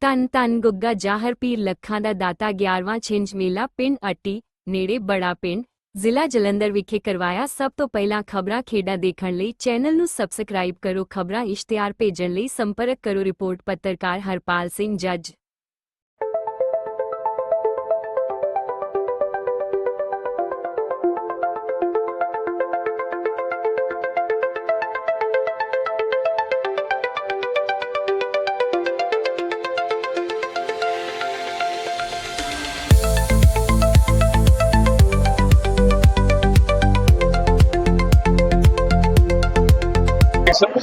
ਧੰਨ ਧੰਨ ਗੁੱਗਾ ਜਾਹਰ ਪੀਰ ਲੱਖਾਂ ਦਾ ਦਾਤਾ 11ਵਾਂ ਛਿੰਝ ਮੇਲਾ ਪਿੰਡ ਅੱਟੀ, ਨੇੜੇ ਬੜਾ ਪਿੰਡ, ਜ਼ਿਲ੍ਹਾ ਜਲੰਧਰ ਵਿਖੇ ਕਰਵਾਇਆ ਸਭ ਤੋਂ ਪਹਿਲਾਂ ਖਬਰਾਂ ਖੇਡਾਂ ਦੇਖਣ ਲਈ ਚੈਨਲ ਨੂੰ ਸਬਸਕ੍ਰਾਈਬ ਕਰੋ, ਖਬਰਾਂ ਇਸ਼ਤਿਹਾਰ ਭੇਜਣ ਲਈ ਸੰਪਰਕ ਕਰੋ, ਰਿਪੋਰਟ ਪੱਤਰਕਾਰ ਹਰਪਾਲ ਸਿੰਘ ਜੱਜ।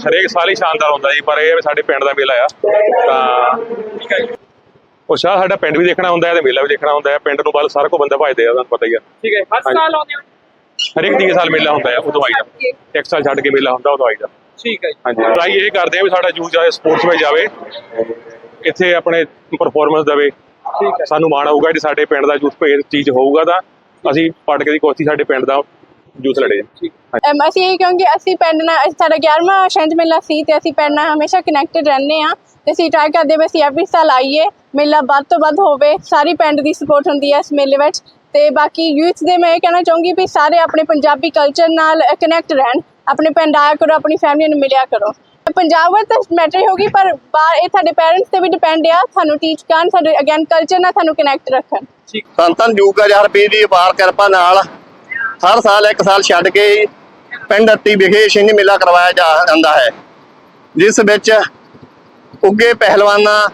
ਹਰੇਕ ਸਾਲ ਹੀ ਸ਼ਾਨਦਾਰ ਹੁੰਦਾ ਜੀ ਪਰ ਇਹ ਸਾਡੇ ਪਿੰਡ ਦਾ ਮੇਲਾ ਆ। ਤਾਂ ਠੀਕ ਹੈ ਜੀ। ਉਹ ਸ਼ਾਹ ਸਾਡਾ ਪਿੰਡ ਵੀ ਦੇਖਣਾ ਹੁੰਦਾ ਹੈ ਤੇ ਮੇਲਾ ਵੀ ਦੇਖਣਾ ਹੁੰਦਾ ਹੈ। ਪਿੰਡ ਨੂੰ ਵੱਲ ਸਾਰਾ ਕੋ ਬੰਦਾ ਭਜਦੇ ਆ ਤੁਹਾਨੂੰ ਪਤਾ ਹੀ ਆ। ਠੀਕ ਹੈ ਹਰ। ਸਾਲ ਆਉਂਦੇ ਹੋ? ਹਰੇਕ ਤੀਏ ਸਾਲ ਮੇਲਾ ਹੁੰਦਾ ਹੈ ਉਦੋਂ ਆਈਦਾ ਇੱਕ ਸਾਲ ਛੱਡ ਕੇ ਮੇਲਾ ਹੁੰਦਾ ਉਦੋਂ ਆਈਦਾ ਠੀਕ ਹੈ ਹਾਂਜੀ। ਟਰਾਈ ਇਹ ਕਰਦੇ ਆ ਵੀ ਸਾਡਾ ਯੂਥ ਜਾਏ ਸਪੋਰਟਸ ਵਿੱਚ ਜਾਵੇ ਇੱਥੇ ਆਪਣੇ ਪਰਫਾਰਮੈਂਸ ਦੇਵੇ। ਠੀਕ ਹੈ। ਸਾਨੂੰ ਮਾਣ ਆਊਗਾ ਜੇ ਸਾਡੇ ਪਿੰਡ ਦਾ ਯੂਥ ਭੇਜ ਚੀਜ਼ ਹੋਊਗਾ ਤਾਂ ਅਸੀਂ ਪਟਕੇ ਦੀ ਕੋਸ਼ਿਸ਼ ਸਾਡੇ ਪਿੰਡ ਦਾ ਯੂਥ ਲੜੇ ਅਮ ਅਸੀਂ ਇਹ ਕਹਾਂਗੇ ਅਸੀਂ ਪਿੰਡ ਨਾਲ ਸਾਡਾ 11ਵਾਂ ਛਿੰਝ ਮੇਲਾ ਸੀ ਤੇ ਅਸੀਂ ਪਿੰਡ ਨਾਲ ਹਮੇਸ਼ਾ ਕਨੈਕਟਡ ਰਹਿੰਦੇ ਆ ਤੇ ਅਸੀਂ ਟਰਾਈ ਕਰਦੇ ਵੀ ਅਸੀਂ ਐਵਰੀ ਸਾਲ ਆਈਏ ਮੇਲਾ ਵੱਧ ਤੋਂ ਵੱਧ ਹੋਵੇ ਸਾਰੀ ਪਿੰਡ ਦੀ ਸਪੋਰਟ ਹੁੰਦੀ ਹੈ ਇਸ ਮੇਲੇ ਵਿੱਚ। ਤੇ ਬਾਕੀ ਯੂਥ ਦੇ ਮੈਂ ਇਹ ਕਹਿਣਾ ਚਾਹੂੰਗੀ ਵੀ ਸਾਰੇ ਆਪਣੇ ਪੰਜਾਬੀ ਕਲਚਰ ਨਾਲ ਕਨੈਕਟ ਰਹਿਣ ਆਪਣੇ ਪਿੰਡ ਆਇਆ ਕਰੋ ਆਪਣੀ ਫੈਮਿਲੀ ਨੂੰ ਮਿਲਿਆ ਕਰੋ। ਪੰਜਾਬ ਵਿੱਚ ਤਾਂ ਮੈਟਰ ਹੋਗੀ ਪਰ ਬਾਹਰ ਇਹ ਤੁਹਾਡੇ ਪੈਰੈਂਟਸ ਤੇ ਵੀ ਡਿਪੈਂਡ ਆ ਤੁਹਾਨੂੰ ਟੀਚ ਕਰਨ ਸਾਡੇ ਅਗੇਨ ਕਲਚਰ ਨਾਲ ਤੁਹਾਨੂੰ ਕਨੈਕਟ ਰੱਖਣ। ਧੰਨ ਧੰਨ ਜੂਗਾ ਜਹਰ ਪੀਰ ਦੀ ਅਪਾਰ ਕਿਰਪਾ ਨਾਲ। ਹਰ ਸਾਲ ਇੱਕ ਸਾਲ ਛੱਡ ਕੇ ਪਿੰਡ ਅੱਟੀ ਵਿਖੇ ਛਿੰਝ ਮੇਲਾ ਕਰਵਾਇਆ ਜਾਂਦਾ ਹੈ ਜਿਸ ਵਿੱਚ ਉੱਗੇ ਪਹਿਲਵਾਨਾਂ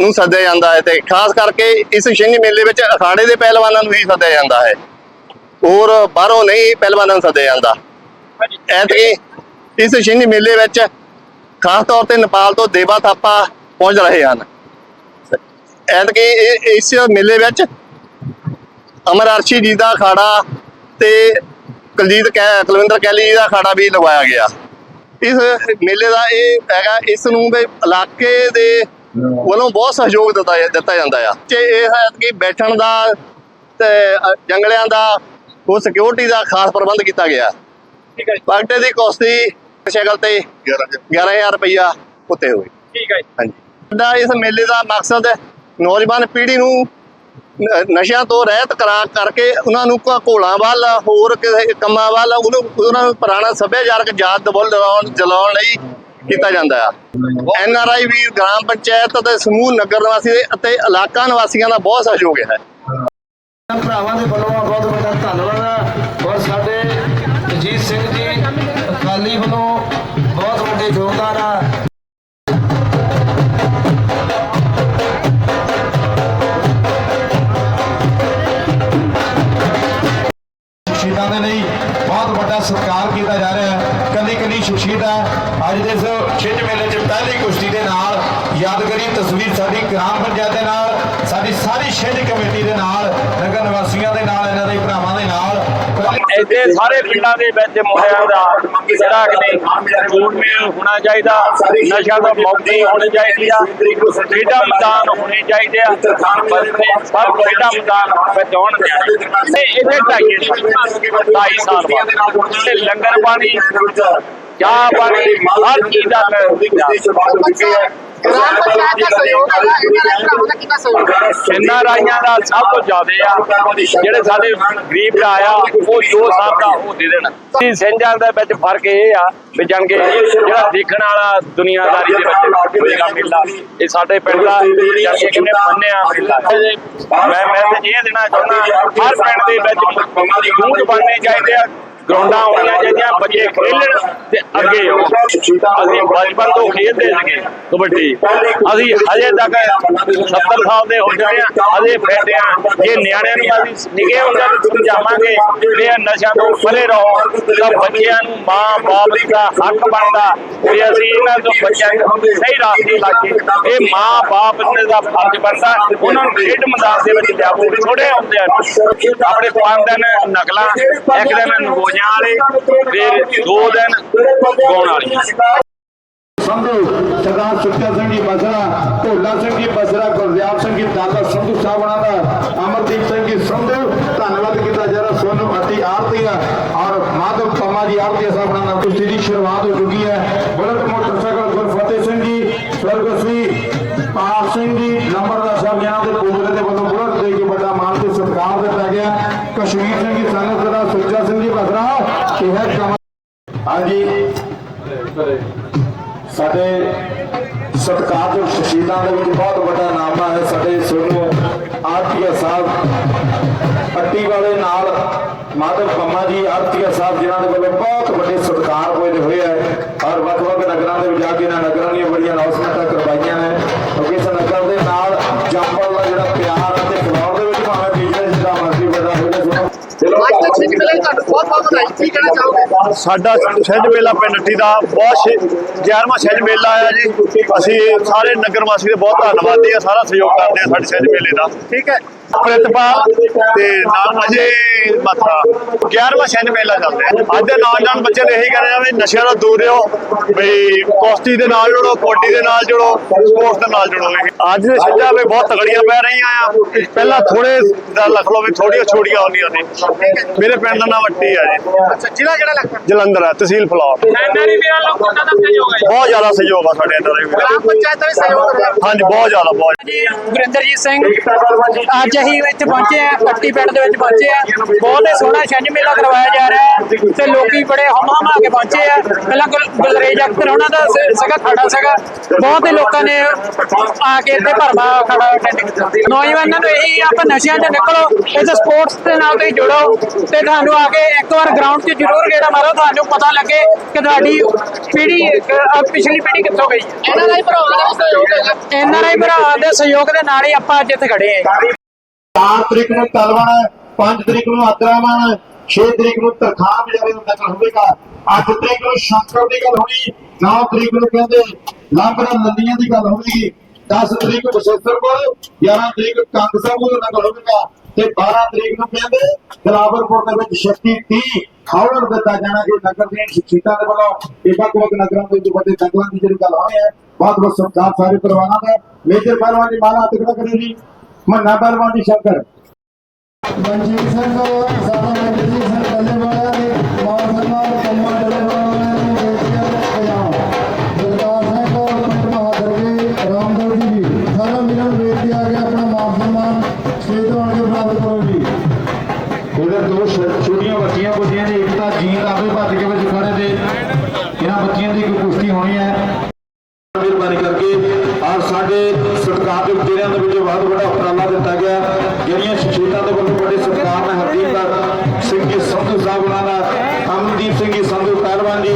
ਨੂੰ ਸੱਦਿਆ ਜਾਂਦਾ ਹੈ ਤੇ ਖਾਸ ਕਰਕੇ ਇਸ ਛਿੰਝ ਮੇਲੇ ਵਿੱਚ ਅਖਾੜੇ ਦੇ ਪਹਿਲਵਾਨਾਂ ਨੂੰ ਹੀ ਸੱਦਿਆ ਜਾਂਦਾ ਹੈ ਹੋਰ ਬਾਹਰੋਂ ਨਹੀਂ ਪਹਿਲਵਾਨਾਂ ਨੂੰ ਸੱਦਿਆ ਜਾਂਦਾ। ਐਤਕੀ ਇਸ ਛਿੰਝ ਮੇਲੇ ਵਿੱਚ ਖਾਸ ਤੌਰ ਤੇ ਨੇਪਾਲ ਤੋਂ ਦੇਵਾ ਥਾਪਾ ਪਹੁੰਚ ਰਹੇ ਹਨ। ਐਤਕੀ ਇਹ- ਇਸ ਮੇਲੇ ਵਿੱਚ ਅਮਰ ਅਰਸ਼ੀ ਜੀ ਦਾ ਅਖਾੜਾ ਤੇ ਕੁਲਜੀਤ ਕੈ ਕੁਲਵਿੰਦਰ ਕੈਲੀ ਜੀ ਦਾ ਅਖਾੜਾ ਵੀ ਲਗਵਾਇਆ ਗਿਆ। ਇਸ ਮੇਲੇ ਦਾ ਇਹ ਹੈਗਾ ਇਸ ਨੂੰ ਵੀ ਇਲਾਕੇ ਦੇ ਵੱਲੋਂ ਬਹੁਤ ਸਹਿਯੋਗ ਦਿੱਤਾ ਦਿੱਤਾ ਜਾਂਦਾ ਆ। ਤੇ ਇਹ ਹੈ ਕਿ ਬੈਠਣ ਦਾ ਤੇ ਜੰਗਲਿਆਂ ਦਾ ਉਹ ਸਿਕਿਉਰਿਟੀ ਦਾ ਖਾਸ ਪ੍ਰਬੰਧ ਕੀਤਾ ਗਿਆ। ਠੀਕ ਹੈ ਜੀ। ਬਾਗਟੇ ਦੀ ਕੋਸਤੀ ਸਾਈਕਲ ਤੇ 11000 ਰੁਪਇਆ ਉੱਤੇ ਹੋਈ ਠੀਕ ਹੈ ਹਾਂਜੀ। ਸਾਡਾ ਇਸ ਮੇਲੇ ਦਾ ਮਕਸਦ ਨੌਜਵਾਨ ਪੀੜ੍ਹੀ ਨ- ਨਸ਼ਿਆਂ ਤੋਂ ਰਹਿਤ ਕਰਾ ਕਰਕੇ ਉਹਨਾਂ ਨੂੰ ਘੋਲਾਂ ਵੱਲ, ਹੋਰ ਕਿਸੇ ਕੰਮਾਂ ਵੱਲ, ਉਹਨਾਂ ਨੂੰ ਪੁਰਾਣਾ ਸੱਭਿਆਚਾਰਕ ਯਾਦ ਦਿਵਾਉਣ ਜਲਾਉਣ ਲਈ ਕੀਤਾ ਜਾਂਦਾ ਆ। ਐਨ ਆਰ ਆਈ ਵੀਰ ਗ੍ਰਾਮ ਪੰਚਾਇਤ ਅਤੇ ਸਮੂਹ ਨਗਰ ਨਿਵਾਸੀ ਅਤੇ ਇਲਾਕਾ ਨਿਵਾਸੀਆਂ ਦਾ ਬਹੁਤ ਸਹਿਯੋਗ ਹੈ। ਭਰਾਵਾਂ ਦੇ ਵੱਲੋਂ ਬਹੁਤ ਵੱਡਾ ਧੰਨਵਾਦ ਔਰ ਸਾਡੇ ਅਜੀਤ ਸਿੰਘ ਜੀ ਅੱਜ ਦੇ ਇਸ ਛਿੰਝ ਮੇਲੇ 'ਚ ਪਹਿਲੀ ਕੁਸ਼ਤੀ ਦੇ ਨਾਲ ਯਾਦਗਾਰੀ ਤਸਵੀਰ ਸਾਡੀ ਗ੍ਰਾਮ ਪੰਚਾਇਤ ਦੇ ਨਾਲ, ਸਾਡੀ ਸਾਰੀ ਛਿੰਝ ਕਮੇਟੀ ਦੇ ਨਾਲ, ਨਗਰ ਨਿਵਾਸੀਆਂ ਦੇ ਨਾਲ, ਇਹਨਾਂ ਦੇ ਭਰਾਵਾਂ ਦੇ ਨਾਲ। ਪਹਿਲੀ ਸਾਰੇ ਪਿੰਡਾਂ ਦੇ ਵਿੱਚ ਮੁੰਡਿਆਂ ਦਾ ਜਿਹੜਾ ਕਿ ਜੂੜ ਮੇਲ ਹੋਣਾ ਚਾਹੀਦਾ ਨਸ਼ਾ ਦਾ ਮੁਕਤੀ ਹੋਣੀ ਚਾਹੀਦੀ ਆ, ਖੇਡਾਂ ਮੈਦਾਨ ਹੋਣੇ ਚਾਹੀਦੇ ਆ ਸਭ ਖੇਡਾਂ ਮੈਦਾਨ ਵਿੱਚ ਤੇ ਇਹਦੇ ਢਾਈ ਢਾਈ ਸਾਲ ਬਾਅਦ ਲੰਗਰ ਪਾਣੀ ਚਾਹ ਪਾਣੀ ਹਰ ਚੀਜ਼ ਦਾ ਸਿੰਨਾ ਰਾਈਆਂ ਦਾ ਸਭ ਤੋਂ ਜ਼ਿਆਦਾ ਆ ਜਿਹੜੇ ਸਾਡੇ ਗਰੀਬ ਭਰਾ ਆ ਉਹ ਜੋ ਸਾਹਿਬ ਦਾ ਉਹ ਦੇ ਦੇਣ ਸੀ ਸਿੰਜਾਂ ਦੇ ਵਿੱਚ ਫ਼ਰਕ ਇਹ ਆ ਵੀ ਜਾਣ ਕੇ ਜਿਹੜਾ ਦੇਖਣ ਵਾਲਾ ਦੁਨੀਆਦਾਰੀ ਦੇ ਵਿੱਚ ਹੋਏਗਾ ਮੇਲਾ ਇਹ ਸਾਡੇ ਪਿੰਡ ਦਾ ਜਾਣ ਕੇ ਕਿੰਨੇ ਮੰਨਿਆ ਮੇਲਾ ਮੈਂ ਮੈਂ ਤੇ ਇਹ ਦੇਣਾ ਚਾਹੁੰਦਾ ਹਰ ਪਿੰਡ ਦੇ ਵਿੱਚ ਗੂੰਜ ਬਣਨੇ ਚਾਹੀਦੇ ਆ ਗਰਾਊਂਡਾਂ ਹੋਣੀਆਂ ਚਾਹੀਦੀਆਂ ਬੱਚੇ ਖੇਡਣ ਤੇ ਅੱਗੇ ਆਓ। ਅਸੀਂ ਬਚਪਨ ਤੋਂ ਖੇਡਦੇ ਸੀਗੇ ਕਬੱਡੀ। ਅਸੀਂ ਹਜੇ ਤੱਕ 70 ਸਾਲ ਦੇ ਹੋ ਚੁੱਕੇ ਆ, ਹਜੇ ਫਿੱਟ ਆ। ਜੇ ਨਿਆਣਿਆਂ ਨੂੰ ਅਸੀਂ ਨਿੱਕੇ ਹੁੰਦਿਆਂ ਨੂੰ ਸਮਝਾਵਾਂਗੇ ਵੀ ਇਹ ਨਸ਼ਿਆਂ ਤੋਂ ਪਰੇ ਰਹੋ, ਤਾਂ ਬੱਚਿਆਂ ਨੂੰ ਮਾਂ, ਬਾਪ ਦਾ ਹੱਕ ਬਣਦਾ ਵੀ ਅਸੀਂ ਇਹਨਾਂ ਤੋਂ ਬੱਚਿਆਂ ਨੂੰ ਸਹੀ ਰਾਸਤੇ ਲਾਗੇ। ਇਹ ਮਾਂ, ਬਾਪ ਨੇ ਦਾ ਫਰਜ਼ ਬਣਦਾ, ਉਹਨਾਂ ਨੂੰ ਖੇਡ ਮੈਦਾਨ ਦੇ ਵਿੱਚ ਲਿਆਵੋ ਛੋੜੇ ਹੁੰਦੇ ਆ, ਆਪਣੇ ਪੰਜ ਦਿਨ ਨਕਲਾਂ, ਇੱਕ ਦਿਨ ਨਗੋਜਾਂ ਵਾਲੇ, ਫਿਰ ਦੋ ਦਿਨ ਗਾਉਣ ਵਾਲੀਆਂ ਸੰਧੂ ਸਰਦਾਰ ਸੁਖਚਾ ਸਿੰਘ ਜੀ ਬਸਰਾ ਢੋਲਾ ਸਿੰਘ ਜੀ ਬਸਰਾ ਗੁਰਦਿਆਲ ਸਿੰਘ ਜੀ ਦਾਦਾ ਸੰਧੂ ਸਾਹਿਬ ਉਹਨਾਂ ਦਾ ਅਮਰਦੀਪ ਸਿੰਘ ਜੀ ਸੰਧੂ ਧੰਨਵਾਦ ਕੀਤਾ ਜਰਾ ਸੋਨੂੰ ਅੱਤੀ ਆਰਤੀ ਆ ਔਰ ਮਾਧਵ ਪੰਮਾ ਜੀ ਆਰਤੀ ਸਾਹਿਬ ਉਹਨਾਂ ਨਾਲ। ਕੁਸ਼ਤੀ ਦੀ ਸ਼ੁਰੂਆਤ ਹੋ ਚੁੱਕੀ ਹੈ। ਬੁਲਟ ਮੋਟਰਸਾਈਕਲ ਗੁਰਫਤਿਹ ਸਿੰਘ ਜੀ ਸਵਰਗਸੀ ਪਾਸ ਸਿੰਘ ਜੀ ਨੰਬਰਦਾਰ ਸਾਹਿਬ ਜਿਹਨਾਂ ਦੇ ਪੋਗਰੇ ਦੇ ਵੱਲੋਂ ਬੁਲਟ ਦੇ ਕੇ ਵੱਡਾ ਮਾਨ ਤੇ ਸਤਿਕਾਰ ਦਿੱਤਾ ਗਿਆ। ਕਸ਼ਮੀਰ ਸਿੰਘ ਜੀ ਸੰਗਤ ਦਾ ਸੁੱਚਾ ਸਿੰਘ ਜੀ ਬਦਰਾ ਇਹ ਹੈ ਕਮਲ ਹਾਂਜੀ। ਸਾਡੇ ਸਤਿਕਾਰਯੋਗ ਸ਼ਹੀਦਾਂ ਦੇ ਵਿੱਚ ਬਹੁਤ ਵੱਡਾ ਨਾਮਾ ਹੈ। ਸਾਡੇ ਸੋਨੂੰ ਆਰਤੀਆ ਸਾਹਿਬ, ਪੱਟੀ ਵਾਲੇ ਨਾਲ ਮਾਧਵ ਪੰਮਾ ਜੀ, ਆਰਤੀਆ ਸਾਹਿਬ ਜਿਨ੍ਹਾਂ ਦੇ ਵੱਲੋਂ ਬਹੁਤ ਵੱਡੇ ਸਤਿਕਾਰ ਹੋਏ ਹੋਏ ਹੈ। ਔਰ ਵੱਖ-ਵੱਖ ਨਗਰਾਂ ਦੇ ਵਿੱਚ ਜਾ ਕੇ ਇਹਨਾਂ ਨਗਰਾਂ ਦੀਆਂ ਬੜੀਆਂ ਅਨਾਉਂਸਮੈਂਟਾਂ ਕਰਵਾਈਆਂ ਨੇ ਕਿਉਂਕਿ ਇਸ ਨਗਰ ਦੇ ਨਾਲ ਜੰਪਲ ਦਾ ਜਿਹੜਾ ਪਿਆਰ ਅਤੇ ਫਲੋਰ ਦੇ ਵਿੱਚ ਭਾਵੇਂ ਬਿਜ਼ਨਸ ਦਾ ਮਰਜ਼ੀ ਵੱਡਾ ਹੋਵੇ ਸੁਣੋ ਅੱਜ ਤੱਕ ਸਿੰਘ ਮਿਲੇ ਤੁਹਾਨੂੰ ਬਹੁਤ ਬਹੁਤ ਵਧਾਈ। ਕੀ ਕਹਿਣਾ ਚਾਹੋਗੇ? ਸਾਡਾ ਛਿੰਝ ਮੇਲਾ ਪਿੰਡ ਅੱਟੀ ਦਾ ਬਹੁਤ 11ਵਾਂ ਛਿੰਝ ਮੇਲਾ ਆਇਆ ਜੀ। ਅਸੀਂ ਸਾਰੇ ਨਗਰ ਵਾਸੀ ਦੇ ਬਹੁਤ ਧੰਨਵਾਦੀ ਆ ਸਾਰਾ ਸਹਿਯੋਗ ਕਰਦੇ ਆ ਸਾਡੇ ਛਿੰਝ ਮੇਲੇ ਦਾ। ਠੀਕ ਹੈ। ਪ੍ਰਿਤਪਾਲ ਤੇ ਨਾਲ ਅਜੇ ਮਥਰਾ 11ਵਾਂ ਛਿੰਝ ਮੇਲਾ ਚੱਲ ਰਿਹਾ। ਅੱਜ ਦੇ ਨੌਜਵਾਨ ਬੱਚੇ ਨੇ ਇਹੀ ਕਹਿ ਰਹੇ ਆ ਵੀ ਨਸ਼ਿਆਂ ਤੋਂ ਦੂਰ ਰਹੋ। ਬਈ ਕੁਸ਼ਤੀ ਦੇ ਨਾਲ ਜੁੜੋ ਕਬੱਡੀ ਦੇ ਨਾਲ ਜੁੜੋ ਸਪੋਰਟਸ ਦੇ ਨਾਲ ਜੁੜੋ। ਅੱਜ ਦੇ ਛਿੰਝਾਂ ਵੀ ਬਹੁਤ ਤਗੜੀਆਂ ਪੈ ਰਹੀਆਂ ਆ। ਪਹਿਲਾਂ ਥੋੜੇ ਦਾ ਲਖ ਲਓ ਵੀ ਥੋੜੀਆਂ ਛੋੜੀਆਂ ਹੁੰਦੀਆਂ ਨੇ ਮੇਰੇ ਪਿੰਡ ਦਾ ਨਾਮ ਅੱਟੀ ਆ ਜੀ। ਅੱਛਾ ਜ਼ਿਲ੍ਹਾ ਕਿਹੜਾ ਲੱਗਦਾ? ਜਲੰਧਰ ਹੈ ਤਹਿਸੀਲ ਫਲੌਰ ਐਨਆਰਈ ਵੀਰਾਂ ਲੋਕ ਦਾ ਸਹਿਯੋਗ ਹੈ ਬਹੁਤ ਜ਼ਿਆਦਾ ਸਹਿਯੋਗ ਆ ਸਾਡੇ ਅੰਦਰ ਗ੍ਰਾਮ ਪੰਚਾਇਤ ਦਾ ਵੀ ਸਹਿਯੋਗ ਰਿਹਾ ਹਾਂਜੀ ਬਹੁਤ ਜ਼ਿਆਦਾ ਬਹੁਤ ਜੀ ਗੁਰਿੰਦਰਜੀਤ ਸਿੰਘ। ਅੱਜ ਅਸੀਂ ਇੱਥੇ ਪਹੁੰਚੇ ਆ ਪੱਟੀ ਪਿੰਡ ਦੇ ਵਿੱਚ ਪਹੁੰਚੇ ਆ। ਬਹੁਤ ਹੀ ਸੋਹਣਾ ਛੰਝ ਮੇਲਾ ਕਰਵਾਇਆ ਜਾ ਰਿਹਾ ਹੈ ਤੇ ਲੋਕੀ ਬੜੇ ਹਮਾ ਹਮਾ ਕੇ ਪਹੁੰਚੇ ਆ। ਪਹਿਲਾਂ ਗੁਲ- ਗੁਲਰੇਜ ਅਖਤਰ ਉਹਨਾਂ ਦਾ ਸ- ਸੀਗਾ ਖੜਾ ਸੀਗਾ। ਬਹੁਤ ਹੀ ਲੋਕਾਂ ਨੇ ਆ ਕੇ ਇੱਥੇ ਭਰਮਾ ਖੜਾ ਅਟੈਂਡ ਕੀਤਾ। ਨੌਜਵਾਨਾਂ ਨੂੰ ਇਹੀ ਆ, ਆਪਾਂ ਨਸ਼ਿਆਂ 'ਚ ਨਿਕਲੋ ਇੱਥੇ ਸਪੋਰਟਸ ਦੇ ਨਾਲ ਤੁਸੀਂ ਜੁੜੋ ਤੇ ਤੁਹਾਨੂੰ ਆ ਕੇ ਇੱਕ ਵਾਰ ਗਰਾਊਂਡ 'ਚ ਜ਼ਰੂਰ ਗੇੜਾ ਮਾਰੋ ਤੁਹਾਨੂੰ ਪਤਾ ਲੱਗੇ ਕਿ ਤੁਹਾਡੀ ਅ, ਪਿਛਲੀ ਪੀੜ੍ਹੀ ਕਿੱਥੋਂ ਗਈ। ਇਹਨਾਂ ਦਾ ਹੀ ਭਰਾਵਾਂ ਦਾ ਸਹਿਯੋਗ ਦੇ ਭਰਾਵਾਂ ਦੇ ਸਹਿਯੋਗ ਦੇ ਨਾਲ ਹੀ ਆਪਾਂ ਅੱਜ ਇੱਥੇ ਖੜੇ ਹਾਂ। 4 ਤਰੀਕ ਨੂੰ ਤਲਵਣ 5 ਤਰੀਕ ਨੂੰ ਆਦਰਾਮਨ 6 ਤਰੀਕ ਨੂੰ ਤਰਖਾਨ ਜਿਹੜੇ ਦਾ ਨਕਲ ਹੋਵੇਗਾ 8 ਤਰੀਕ ਨੂੰ ਸ਼ੰਕਰ ਦੀ ਗੱਲ ਹੋਣੀ 9 ਤਰੀਕ ਨੂੰ ਕਹਿੰਦੇ ਲਾਂਬੜਾ ਨੰਦੀਆਂ ਦੀ ਗੱਲ ਹੋਵੇਗੀ 10 ਤਰੀਕ ਨੂੰ ਬਸੇਸਰਪੁਰ 11 ਤਰੀਕ ਕੰਗ ਸਾਹਿਬ ਦਾ ਨਕਲ ਹੋਵੇਗਾ ਤੇ 12 ਤਰੀਕ ਨੂੰ ਕਹਿੰਦੇ ਗਲਾਵਰਪੁਰ ਦੇ ਵਿੱਚ ਸ਼ਕਤੀ 30 ਆਰਡਰ ਦਿੱਤਾ ਜਾਣਾ ਕਿ ਨਗਰ ਦੀਆਂ ਸ਼ਖਸੀਅਤਾਂ ਦੇ ਵੱਲੋਂ। ਇਹ ਵੱਖ ਵੱਖ ਨਗਰਾਂ ਦੇ ਵਿੱਚ ਵੱਡੇ ਨਗਰਾਂ ਦੀ ਜਿਹੜੀ ਗੱਲ ਹੋਣੀ ਹੈ ਬਹੁਤ ਬਹੁਤ ਸਰਕਾਰ ਸਾਰੇ ਪਰਿਵਾਰਾਂ ਦਾ ਮੇਜਰ ਪਹਿਲਵਾਨ ਦੀ ਮਾਲਾ ਤਕੜਾ ਕਰੇ ਜੀ ਮੰਨਾ ਪਹਿਲਵਾਨ ਦੀ ਸ਼ੰਕਰ ਮਨਜੀਤ ਸਿੰਘ ਸਾਡਾ ਮਨਜੀਤ ਸਿੰਘ ਇਹਦੇ ਛੋਟੀਆਂ ਬੱਚੀਆਂ ਬੱਚੀਆਂ ਦੀ ਇੱਕ ਤਾਂ ਜੀਂਦ ਆਪੇ ਭੱਜ ਕੇ ਵਿੱਚ ਖੜੇ ਤੇ ਇਹਨਾਂ ਬੱਚੀਆਂ ਦੀ ਕੋਈ ਕੁਸ਼ਤੀ ਹੋਣੀ ਹੈ। ਮਿਹਰਬਾਨੀ ਕਰਕੇ ਔਰ ਸਾਡੇ ਸਤਿਕਾਰਯੋਗ ਜ਼ਿਲ੍ਹਿਆਂ ਦੇ ਵਿੱਚ ਬਹੁਤ ਵੱਡਾ ਉਪਰਾਲਾ ਦਿੱਤਾ ਗਿਆ। ਜਿਹੜੀਆਂ ਸ਼ਖਸੀਅਤਾਂ ਦੇ ਵੱਲੋਂ ਬੜੇ ਸਤਿਕਾਰ ਨੇ ਹਰਦੀਪ ਸਿੰਘ ਜੀ, ਸੰਧੂ ਸਾਹਿਬ ਉਹਨਾਂ ਦਾ, ਅਮਨਦੀਪ ਸਿੰਘ ਜੀ, ਸੰਧੂ ਪਹਿਲਵਾਨ ਜੀ,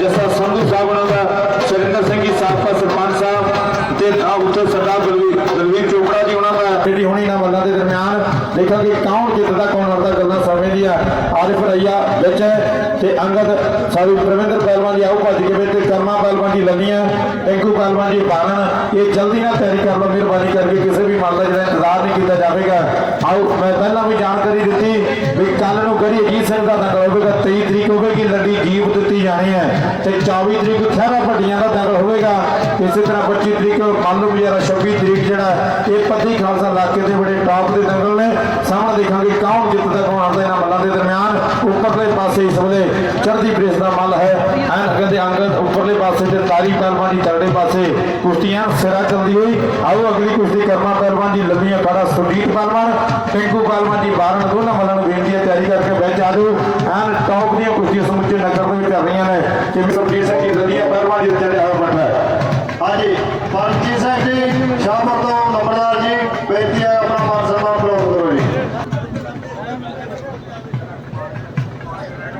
ਜੱਸਾ ਸੰਧੂ ਸਾਹਿਬ ਉਹਨਾਂ ਦਾ, ਸੁਰਿੰਦਰ ਸਿੰਘ ਜੀ, ਸਾਬਕਾ ਸਰਪੰਚ ਸਾਹਿਬ ਤੇ ਉੱਥੇ ਸਰਦਾਰ ਬਲਵੀਰ ਬਲਵੀਰ ਚੋਪੜਾ ਜੀ ਉਹਨਾਂ ਦਾ ਜਿਹੜੀ ਹੋਣੀ ਨਾ ਮੱਲਾਂ ਦੇ ਦਰਮਿਆਨ ਦੇਖਾਂਗੇ ਕੌਣ ਜਿੱਤਦਾ ਕੌਣ ਹਾਰਦਾ ਗੱਲਾਂ ਸਮੇਂ ਦੀਆਂ। ਆਰਿਫ ਰਈਆ ਵਿੱਚ ਹੈ। ਤੇ ਅੰਗਦ ਸਾਡੀ ਪ੍ਰਵਿੰਦਰ ਪਹਿਲਵਾਨ ਜੀ ਆਓ ਭੱਜ ਕੇ ਵਿੱਚ ਤੇ ਕਰਮਾ ਪਹਿਲਵਾਨ ਜੀ ਲੱਗੀਆਂ ਟੈਂਕੂ ਪਹਿਲਵਾਨ ਜੀ ਬਾਰਨ ਇਹ ਜਲਦੀ ਨਾਲ ਤਿਆਰੀ ਕਰ ਲਓ ਮਿਹਰਬਾਨੀ ਕਰਕੇ ਕਿਸੇ ਵੀ ਮਨ ਦਾ ਜਿਹੜਾ ਇੰਤਜ਼ਾਰ ਨਹੀਂ ਕੀਤਾ ਜਾਵੇਗਾ। ਆਓ, ਮੈਂ ਪਹਿਲਾਂ ਵੀ ਜਾਣਕਾਰੀ ਦਿੱਤੀ ਵੀ ਕੱਲ ਨੂੰ ਗੜੀ ਅਜੀਤ ਸਿੰਘ ਦਾ ਦੰਗਲ ਹੋਵੇਗਾ 23 ਤਰੀਕ ਹੋਵੇਗੀ, ਲੱਡੀ ਜੀਵ ਦਿੱਤੀ ਜਾਣੀ ਹੈ ਤੇ 24 ਤਰੀਕ ਖਹਿਰਾ ਭੱਡੀਆਂ ਦਾ ਦੰਗਲ ਹੋਵੇਗਾ। ਇਸੇ ਤਰ੍ਹਾਂ 25 ਤਰੀਕ ਮੰਨ ਲਓ ਵੀ 26 ਤਰੀਕ ਜਿਹੜਾ ਇਹ ਪੱਤੀ ਖਾਲਸਾ ਇਲਾਕੇ ਦੇ ਬੜੇ ਟਾਪ ਦੇ ਦੰਗਲ ਨੇ ਸਾਹਮਣੇ ਦੇਖਾਂਗੇ ਕੌਣ ਜਿੱਤਦਾ ਕੌਣ ਹਾਰਦਾ ਇਹਨਾਂ ਮੱਲਾਂ ਦੇ ਦਰਮਿਆਨ। ਉੱਪਰਲੇ ਪਾਸੇ ਇਸ ਵੇਲੇ ਚੜ੍ਹਦੀ ਬ੍ਰਿਜ ਦਾ ਮੱਲ ਹੈ। ਐਨ ਅੱਗੇ ਅੰਗਦ ਉੱਪਰਲੇ ਪਾਸੇ ਤੇ ਤਾਰੀ ਪਹਿਲਵਾਨ ਦੀ ਤਰੜੇ ਪਾਸੇ ਕੁਸ਼ਤੀਆਂ ਸਿਰਾ ਚੱਲਦੀ ਹੋਈ। ਆਓ ਅਗਲੀ ਕੁਸ਼ਤੀ ਕਰਮਾ ਪਹਿਲਵਾਨ ਦੀ ਲੰਮੀਆਂ ਖੜਾ ਸੁਰਜੀਤ ਪਹਿਲਵਾਨ ਟੈਂਕੂ ਪਹਿਲਵਾਨ ਦੀ ਬਾਰਨ ਦੋਨਾਂ ਮੱਲਾਂ ਨੂੰ ਬੇਨਤੀ ਹੈ ਤਿਆਰੀ ਕਰਕੇ ਬਹਿ ਆ ਜਾਓ ਐਨ ਟੌਪ ਦੀਆਂ ਕੁਸ਼ਤੀਆਂ ਸਮੁੱਚੇ ਨਗਰ ਦੇ ਵਿੱਚ ਚੱਲ ਰਹੀਆਂ ਨੇ। ਕਿ ਸੁਰਜੀਤ ਸਿੰਘ ਜੀ ਲੰਮੀਆਂ ਪਹਿਲਵਾਨ ਜੀ ਚੜਿਆ ਹੋਇਆ ਬੱਠਾ ਹਾਂਜੀ ਪਰਮਜੀਤ ਸਿੰਘ ਜੀ ਸ਼ਾਮਰ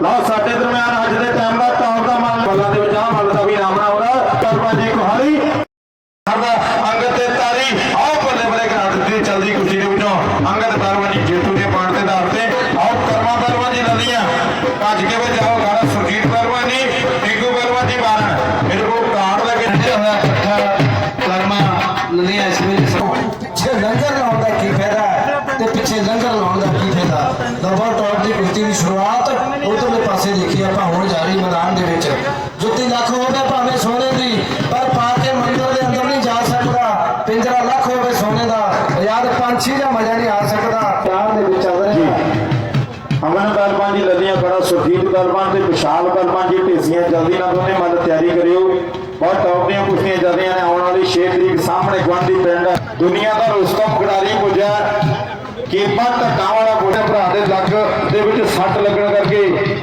ਲਓ, ਸਾਡੇ ਦਰਮਿਆਨ ਅੱਜ ਦੇ ਟਾਈਮ ਦਾ ਟੌਪ ਦਾ ਮੱਲ ਬੱਲਾਂ ਦੇ ਵਿੱਚ ਆ, ਮੱਲ ਦਾ ਵੀ ਨਾਮ ਨਾ ਹੋਣਾ ਕੋਹਾਲੀ ਸਾਡਾ ਅੰਗਦ ਤੇ ਤਾਰੀ। ਆਓ, ਬੱਲੇ ਬੱਲੇ ਕਰਾ ਦਿੱਤੀ, ਚਲਦੀ ਕੁਸ਼ਤੀ ਦੇ ਵਿੱਚੋਂ। ਅੰਗਦ ਪਹਿਲਵਾਨ ਜੀ, ਜੇਤੂ ਦੇ ਪਾਣ ਦੇ ਆਧਾਰ ਤੇ। ਆਓ, ਕਰਮਾ ਪਹਿਲਵਾਨ ਜੀ ਲੱਲੀਆਂ ਭੱਜ ਕੇ ਵਿੱਚ ਆਓ ਸੁਰਜੀਤ ਪਹਿਲਵਾਨ ਜੀ ਟਿੰਕੂ ਪਹਿਲਵਾਨ ਜੀ ਬਾਰਨ ਮੇਰੇ ਕੋਲ ਕਾਰਡ ਲੈ ਹੋਇਆ ਇਕੱਠਾ ਕਰਮਾ ਲੱਲੀਆਂ ਇਸ ਵੇਲੇ। ਪਿੱਛੇ ਲੰਗਰ ਲਾਉਣ ਦਾ ਕੀ ਫਾਇਦਾ? ਹੈ ਤੇ ਪਿੱਛੇ ਲੰਗਰ ਲਾਉਣ ਦਾ ਕੀ ਫਾਇਦਾ? ਦਬਾ ਟੌਪ ਦੀ ਕੁਸ਼ਤੀ ਦੀ ਸ਼ੁਰੂਆਤ। ਪਾਸੇ ਦੇਖੀ ਆਪਾਂ ਹੁਣ ਜਾਰੀ ਮੈਦਾਨ ਦੇ ਵਿੱਚ। ਜੁੱਤੀ ਲੱਖ ਹੋਵੇ ਭਾਵੇਂ ਸੋਨੇ ਦੀ, ਪਰ ਪਾ ਕੇ ਮੰਦਰ ਦੇ ਅੰਦਰ ਨਹੀਂ ਜਾ ਸਕਦਾ। ਪਿੰਜਰਾ ਲੱਖ ਹੋਵੇ ਸੋਨੇ ਦਾ, ਯਾਦ ਪੰਛੀ ਦਾ ਮਜ਼ਾ ਨਹੀਂ ਆ ਸਕਦਾ। ਪਿਆਰ ਦੇ ਵਿੱਚ ਚੱਲ ਰਿਹਾ ਅਮਨ ਪਹਿਲਵਾਨ ਜੀ ਲੱਲੀਆਂ ਖੜਾ ਸੁਰਜੀਤ ਪਹਿਲਵਾਨ ਤੇ ਵਿਸ਼ਾਲ ਪਹਿਲਵਾਨ ਜੀ ਢੇਸੀਆਂ ਜਲਦੀ ਨਾਲ ਦੋਨੇ ਮੱਲ ਤਿਆਰੀ ਕਰਿਓ ਬਹੁਤ ਟੌਪ ਦੀਆਂ ਕੁਸ਼ਤੀਆਂ ਚੱਲਦੀਆਂ ਨੇ, ਆਉਣ ਵਾਲੀ 6 ਤਰੀਕ ਸਾਹਮਣੇ ਗਵਾਂਢੀ ਪਿੰਡ ਦੁਨੀਆ ਦਾ ਰੁਸਤਮ ਖਿਡਾਰੀ ਪੁੱਜਾ ਕੀਪਾ ਧੱਕਾ ਵਾਲਾ ਭਰਾ ਦੇ ਲੱਕ ਦੇ ਵਿੱਚ ਸੱਟ ਲੱਗਣ ਕਰਕੇ।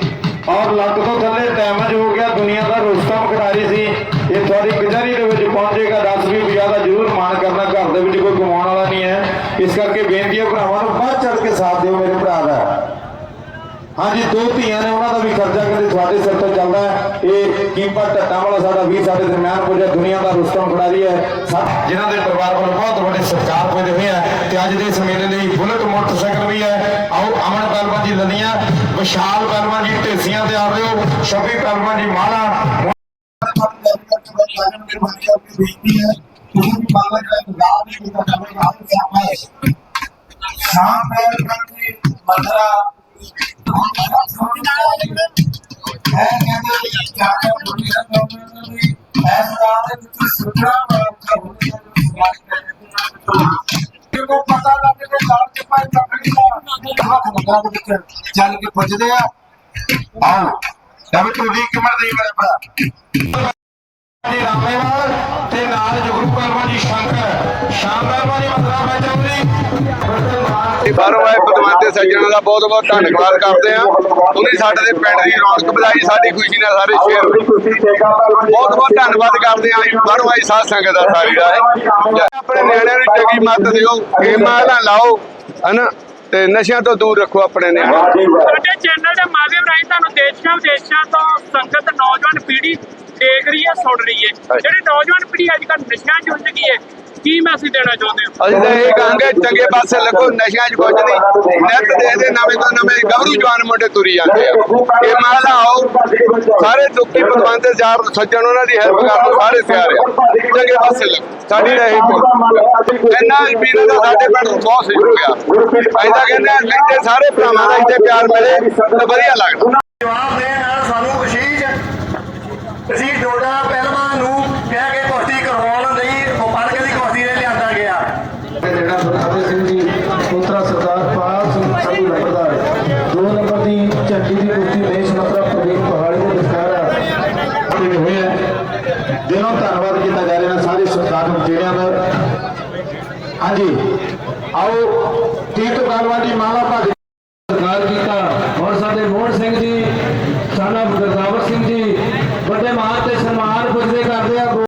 ਔਰ ਲੱਕ ਤੋਂ ਥੱਲੇ ਡੈਮੇਜ ਹੋ ਗਿਆ, ਦੁਨੀਆ ਦਾ ਰੁਸਤਮ ਖਿਡਾਰੀ ਸੀ। ਇਹ ਤੁਹਾਡੀ ਕਚਹਿਰੀ ਦੇ ਵਿੱਚ ਪਹੁੰਚੇਗਾ 10 ਵੀਹ ਹਜ਼ਾਰ ਦਾ ਜ਼ਰੂਰ ਮਾਣ ਕਰਨਾ, ਘਰ ਦੇ ਵਿੱਚ ਕੋਈ ਕਮਾਉਣ ਵਾਲਾ ਨਹੀਂ ਹੈ। ਇਸ ਕਰਕੇ ਬੇਨਤੀ ਹੈ ਭਰਾਵਾਂ ਨੂੰ ਵੱਧ ਚੜ ਕੇ ਸਾਥ ਦਿਓ ਮੇਰੇ ਭਰਾ ਦਾ। ਹਾਂਜੀ, ਦੋ ਧੀਆਂ ਨੇ, ਉਹਨਾਂ ਦਾ ਵੀ ਖਰਚਾ ਕਹਿੰਦੇ ਤੁਹਾਡੇ ਸਿਰ ਤੋਂ ਚੱਲਦਾ ਹੈ। ਇਹ ਕੀਮਤ ਟੱਟਾਂ ਵਾਲਾ ਸਾਡਾ ਵੀਰ ਸਾਡੇ ਦਰਮਿਆਨ ਪੁੱਜਿਆ ਦੁਨੀਆ ਦਾ ਰੁਸਤਮ ਖਿਡਾਰੀ ਹੈ। ਜਿਨ੍ਹਾਂ ਦੇ ਪਰਿਵਾਰ ਵੱਲੋਂ ਬਹੁਤ ਵੱਡੇ ਸਤਿਕਾਰ ਪੁੱਜੇ ਹੋਏ ਆ, ਤੇ ਅੱਜ ਦੇ ਇਸ ਲਈ ਬੁਲਟ ਮੋਟਰਸਾਈਕਲ ਵੀ ਹੈ। ਆਓ, ਅਮਨ ਪਹਿਲਵਾਨ ਜੀ ਲੰਦੀਆਂ ਵਿਸ਼ਾਲ ਪਹਿਲਵਾਨ ਜੀ ਢੇਸੀਆਂ ਤੇ ਆ ਰਹੇ ਹੋ ਸ਼ਫੀ ਪਹਿਲਵਾਨ ਜੀ ਮਾਲਾ। ਸ਼ਾਮ ਪੈਰ ਕਰਕੇ ਮੰਦਰਾ। ਹੈ ਕਹਿੰਦੇ ਕਿ ਚਾਚਾ ਬੁੜੀਆਂ ਨੂੰ ਐਸ ਦਾ ਦੇ ਵਿੱਚ ਸੁਧਰਾ ਕਿਉਂ ਪਤਾ ਲੱਗੇ ਕਿ ਸਾਲ ਕੇ ਪਾਈ ਚੱਕੜੀ ਦਾ ਹੱਥ ਲਗਾ ਦੇ ਵਿੱਚ ਚੱਲ ਕੇ ਪੁੱਜਦੇ ਆ ਆਓ ਡਬਲ ਟੂ ਦੀ ਕਮਰ ਦੇ ਮੇਰੇ ਭਰਾ ਰਾਮੇਵਾਲ ਤੇ ਨਾਲ ਜਗਰੂ ਪਹਿਲਵਾਨ ਜੀ ਸ਼ੰਕਰ। ਬਾਹਰੋਂ ਆਏ ਪਤਵੰਤੇ ਸੱਜਣਾਂ ਦਾ ਬਹੁਤ ਬਹੁਤ ਧੰਨਵਾਦ ਕਰਦੇ ਆ ਉਹਨੇ ਸਾਡੇ ਦੇ ਪਿੰਡ ਦੀ ਰੌਣਕ ਵਧਾਈ ਸਾਡੀ ਖੁਸ਼ੀ ਨਾਲ ਸਾਰੇ ਸ਼ੇਅਰ ਬਹੁਤ ਬਹੁਤ ਧੰਨਵਾਦ ਕਰਦੇ ਆ ਬਾਹਰੋਂ ਆਈ ਸਾਧ ਸੰਗਤ ਦਾ ਸਾਰੀ ਦਾ। ਆਪਣੇ ਨਿਆਣਿਆਂ ਨੂੰ ਚੰਗੀ ਮੱਤ ਦਿਓ। ਗੇਮਾਂ ਨਾ ਲਾਓ ਹਨਾ? ਤੇ ਨਸ਼ਿਆਂ ਤੋਂ ਦੂਰ ਰੱਖੋ ਆਪਣੇ ਨਿਆਣਿਆਂ ਨੂੰ ਸਾਡੇ ਚੈਨਲ ਦੇ ਮਾਧਿਅਮ ਰਾਹੀਂ ਤੁਹਾਨੂੰ ਦੇਸ਼ਾਂ ਵਿਦੇਸ਼ਾਂ ਤੋਂ ਸੰਗਤ ਨੌਜਵਾਨ ਪੀੜ੍ਹੀ ਦੇਖ ਰਹੀ ਹੈ ਸੁਣ ਰਹੀ ਹੈ। ਜਿਹੜੀ ਨੌਜਵਾਨ ਪੀੜ੍ਹੀ ਅੱਜ ਕੱਲ੍ਹ ਨਸ਼ਿਆਂ 'ਚ ਉਲਝ ਗਈ ਹੈ ਕੀ ਮੈਸੇਜ ਦੇਣਾ ਚਾਹੁੰਦੇ ਹੋ? ਅਸੀਂ ਤਾਂ ਇਹ ਕਹਾਂਗੇ ਚੰਗੇ ਪਾਸੇ ਲੱਗੋ ਨਸ਼ਿਆਂ 'ਚ ਕੁਝ ਨਹੀਂ। ਨਿੱਤ ਦੇ ਦੇ ਨਵੇਂ ਤੋਂ ਨਵੇਂ ਗੱਭਰੂ ਜਵਾਨ ਮੁੰਡੇ ਤੁਰੀ ਜਾਂਦੇ ਆ। ਇਹ ਮਾਲਾ ਆਓ ਸਾਰੇ ਦੁੱਖੀ ਪਤਵੰਤ ਯਾਰ ਸੱਜਣ ਉਹਨਾਂ ਦੀ ਹੈਲਪ ਕਰਨ ਸਾਰੇ ਤਿਆਰ ਆ। ਚੰਗੇ ਪਾਸੇ ਲੱਗੋ। ਸਾਡੀ ਤਾਂ ਇਹ ਇੰਨਾ ਵੀਰਾਂ ਦਾ ਸਾਡੇ ਪਿੰਡ ਨੂੰ ਬਹੁਤ ਸਹਿਯੋਗ ਆ। ਅਸੀਂ ਤਾਂ ਕਹਿੰਦੇ ਆ ਇੱਥੇ ਸਾਰੇ ਭਰਾਵਾਂ ਦਾ ਇੱਥੇ ਪਿਆਰ ਮਿਲੇ ਤਾਂ ਵਧੀਆ ਲੱਗਦਾ।